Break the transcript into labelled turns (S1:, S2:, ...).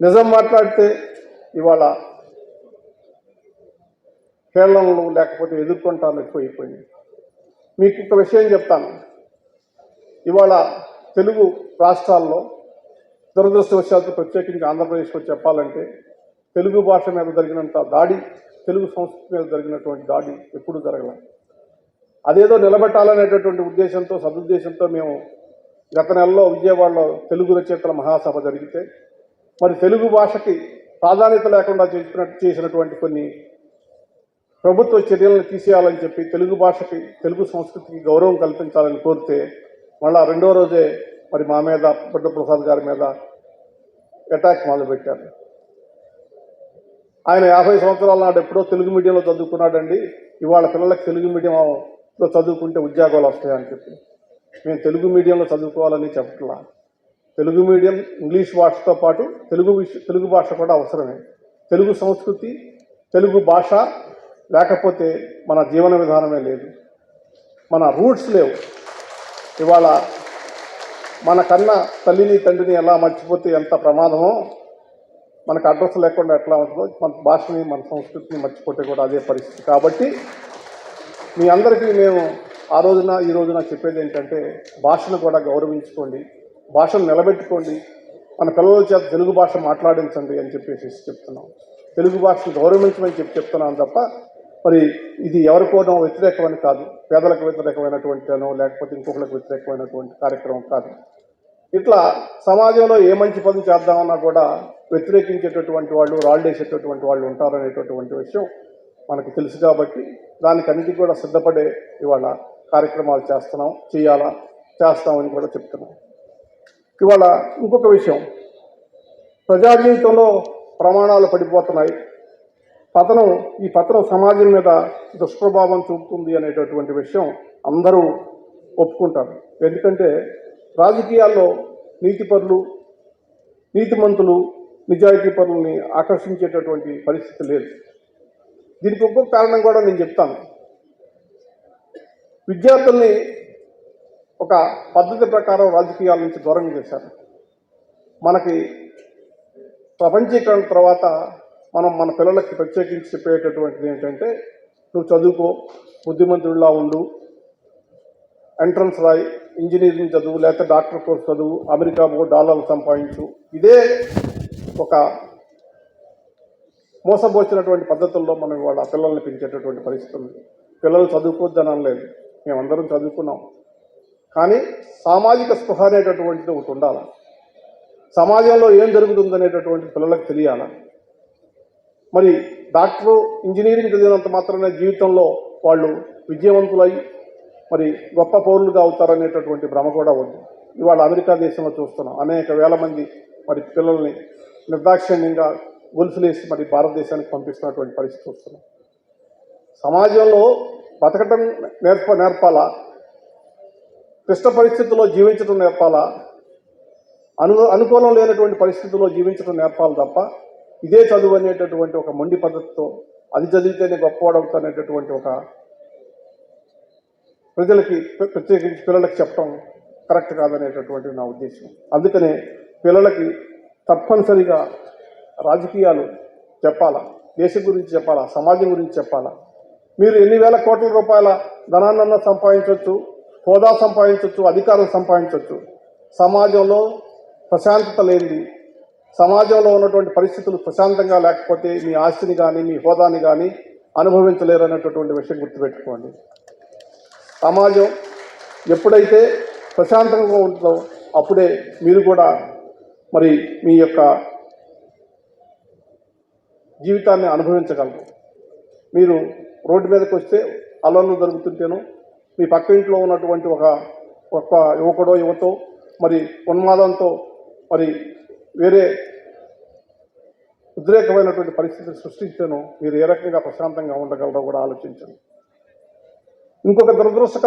S1: నిజం మాట్లాడితే ఇవాళ కేరళంలో లేకపోతే ఎదుర్కొంటాను ఎక్కువైపోయింది. మీకు ఒక విషయం చెప్తాను. ఇవాళ తెలుగు రాష్ట్రాల్లో దురదృష్టవశాత్తు ప్రత్యేకించి ఆంధ్రప్రదేశ్లో చెప్పాలంటే తెలుగు భాష మీద జరిగినంత దాడి తెలుగు సంస్కృతి మీద జరిగినటువంటి దాడి ఎప్పుడు జరగలేదు. అదేదో నిలబెట్టాలనేటటువంటి ఉద్దేశంతో సదుద్దేశంతో మేము గత నెలలో విజయవాడలో తెలుగు రచయితల మహాసభ జరిగితే మరి తెలుగు భాషకి ప్రాధాన్యత లేకుండా చేసినట్టు చేసినటువంటి కొన్ని ప్రభుత్వ చర్యలను తీసేయాలని చెప్పి తెలుగు భాషకి తెలుగు సంస్కృతికి గౌరవం కల్పించాలని కోరితే మళ్ళా రెండో రోజే మరి మా మీద బుద్ధప్రసాద్ గారి మీద అటాక్ మొదలుపెట్టారు. ఆయన యాభై సంవత్సరాల నాడు ఎప్పుడో తెలుగు మీడియంలో చదువుకున్నాడండి. ఇవాళ పిల్లలకు తెలుగు మీడియంలో చదువుకుంటే ఉద్యోగాలు వస్తాయని చెప్పి. మేము తెలుగు మీడియంలో చదువుకోవాలని చెప్పట్లా. తెలుగు మీడియం ఇంగ్లీష్ భాషతో పాటు తెలుగు తెలుగు భాష కూడా అవసరమే. తెలుగు సంస్కృతి తెలుగు భాష లేకపోతే మన జీవన విధానమే లేదు. మన రూట్స్ లేవు. ఇవాళ మన కన్న తల్లిని తండ్రిని ఎలా మర్చిపోతే ఎంత ప్రమాదమో మనకు అడ్రస్ లేకుండా ఎట్లా ఉంటుందో మన భాషని మన సంస్కృతిని మర్చిపోతే కూడా అదే పరిస్థితి. కాబట్టి మీ అందరికీ మేము ఆ రోజున ఈ రోజున చెప్పేది ఏంటంటే భాషను కూడా గౌరవించుకోండి. భాషను నిలబెట్టుకోండి. మన పిల్లల చేత తెలుగు భాష మాట్లాడించండి అని చెప్పేసి చెప్తున్నాం. తెలుగు భాషను గౌరవించమని చెప్పి చెప్తున్నాను తప్ప మరి ఇది ఎవరికోనో వ్యతిరేకమని కాదు. పేదలకు వ్యతిరేకమైనటువంటినో లేకపోతే ఇంకొకరికి వ్యతిరేకమైనటువంటి కార్యక్రమం కాదు. ఇట్లా సమాజంలో ఏ మంచి పని చేద్దామన్నా కూడా వ్యతిరేకించేటటువంటి వాళ్ళు రాళ్ళేసేటటువంటి వాళ్ళు ఉంటారనేటటువంటి విషయం మనకు తెలుసు కాబట్టి దానికన్నిటికీ కూడా సిద్ధపడే ఇవాళ కార్యక్రమాలు చేస్తున్నాం చేయాలా చేస్తామని కూడా చెప్తున్నాం. ఇవాళ ఇంకొక విషయం. ప్రజా జీవితంలో ప్రమాణాలు పడిపోతున్నాయి. పతనం ఈ పతనం సమాజం మీద దుష్ప్రభావం చూపుతుంది అనేటటువంటి విషయం అందరూ ఒప్పుకుంటారు. ఎందుకంటే రాజకీయాల్లో నీతిపరులు నీతిమంతులు నిజాయితీ పరులని ఆకర్షించేటటువంటి పరిస్థితి లేదు. దీనికి ఒక్కొక్క కారణం కూడా నేను చెప్తాను. విద్యార్థుల్ని ఒక పద్ధతి ప్రకారం రాజకీయాల నుంచి దూరం చేశారు. మనకి ప్రపంచీకరణ తర్వాత మనం మన పిల్లలకి ప్రత్యేకించి చెప్పేటటువంటిది ఏంటంటే నువ్వు చదువుకో బుద్ధిమంతుడిలా ఉండు ఎంట్రన్స్ రాయి ఇంజనీరింగ్ చదువు లేకపోతే డాక్టర్ కోర్స్ చదువు అమెరికా పో డాలర్లు సంపాదించు. ఇదే ఒక మోసపోసినటువంటి పద్ధతుల్లో మనం ఇవాళ పిల్లల్ని పెంచేటటువంటి పరిస్థితి ఉంది. పిల్లలు చదువుకోవద్దని అనలేదు. మేమందరం చదువుకున్నాం. కానీ సామాజిక స్పృహ అనేటటువంటిది ఒకటి ఉండాలి. సమాజంలో ఏం జరుగుతుందనేటటువంటి పిల్లలకు తెలియాలి. మరి డాక్టరు ఇంజనీరింగ్ చదివినంత మాత్రమే జీవితంలో వాళ్ళు విజయవంతులై మరి గొప్ప పౌరులుగా అవుతారనేటటువంటి భ్రమ కూడా ఉంది. ఇవాళ అమెరికా దేశంలో చూస్తున్నాం. అనేక వేల మంది మరి పిల్లల్ని నిర్దాక్షిణ్యంగా గొలుసులేసి మరి భారతదేశానికి పంపిస్తున్నటువంటి పరిస్థితి చూస్తున్నాం సమాజంలో బతకటం నేర్ప నేర్పాలా? క్లిష్ట పరిస్థితుల్లో జీవించడం నేర్పాలా? అను అనుకూలం లేనటువంటి పరిస్థితుల్లో జీవించడం నేర్పాలి తప్ప ఇదే చదువు అనేటటువంటి ఒక మొండి పద్ధతితో అది చదివితేనే గొప్పవాడవుతానేటటువంటి ఒక ప్రజలకి ప్ర- ప్రత్యేకించి పిల్లలకి చెప్పడం కరెక్ట్ కాదనేటటువంటి నా ఉద్దేశం. అందుకనే పిల్లలకి తప్పనిసరిగా రాజకీయాలు చెప్పాలా? దేశం గురించి చెప్పాలా? సమాజం గురించి చెప్పాలా? మీరు ఎన్ని వేల కోట్ల రూపాయల ధనాన్నన్నా సంపాదించవచ్చు హోదా సంపాదించవచ్చు అధికారం సంపాదించవచ్చు సమాజంలో ప్రశాంతత లేనిది సమాజంలో ఉన్నటువంటి పరిస్థితులు ప్రశాంతంగా లేకపోతే మీ ఆస్తిని కానీ మీ హోదాని కానీ అనుభవించలేరు అనేటటువంటి విషయం గుర్తుపెట్టుకోండి. సమాజం ఎప్పుడైతే ప్రశాంతంగా ఉంటుందో అప్పుడే మీరు కూడా మరి మీ యొక్క జీవితాన్ని అనుభవించగలరు. మీరు రోడ్డు మీదకి వస్తే అలలు జరుగుతుంటేనో మీ పక్క ఇంట్లో ఉన్నటువంటి ఒక ఒక యువకుడో యువతో మరి ఉన్మాదంతో మరి వేరే ఉద్రేకమైనటువంటి పరిస్థితిని సృష్టించను. మీరు ఏ రకంగా ప్రశాంతంగా ఉండగలరో కూడా ఆలోచించండి. ఇంకొక దురదృష్టక